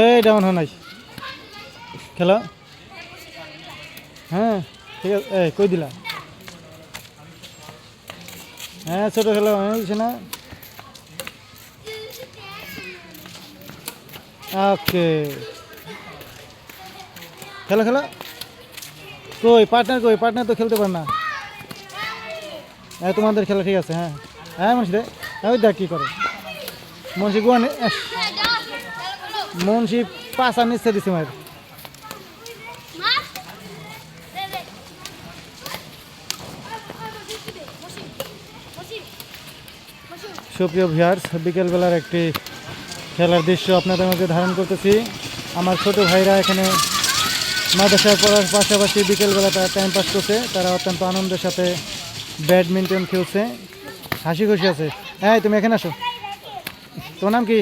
এই ডাউন হনাই খেলা? হ্যাঁ ঠিক আছে, এই কই দিলা? হ্যাঁ ছোট খেলা হয়েছে না? ওকে। খেলা খেলা? কই পার্টনার কই? পার্টনার তো খেলতে পার না। হ্যাঁ তোমাদের খেলা ঠিক আছে হ্যাঁ। হ্যাঁ মুন্সি রে ওই দেখ কী করে। মুন্সি গুয়ানে মুন্সি পাঁচ আর নিচে দিছে মায়ের। সুপ্রিয় ভিয়ার্স বিকেলবেলার একটি খেলার দৃশ্য আপনাদের মধ্যে ধারণ করতেছি। আমার ছোট ভাইরা এখানে মাদ্রাসায় পড়ার পাশাপাশি বিকেলবেলা টাইম পাস করছে। তারা অত্যন্ত আনন্দের সাথে ব্যাডমিন্টন খেলছে। হাসি খুশি আছে। হ্যাঁ তুমি এখানে আসো। তোমার নাম কি?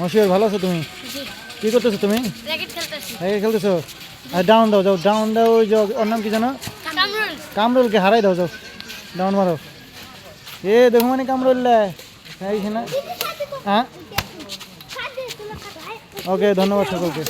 মশিউর ভালো আছো তুমি? কি করতেছো তুমি? র্যাকেট খেলতেছি। আর ডাউন দাও যাও ডাউন দাও ওই যে ওর নাম কি জানো কামরুল। কামরুলকে হারাই দাও যাও। ডাউন মারো। এ দেখো মানে কামরুল। হ্যাঁ? ওকে ধন্যবাদ সকলকে।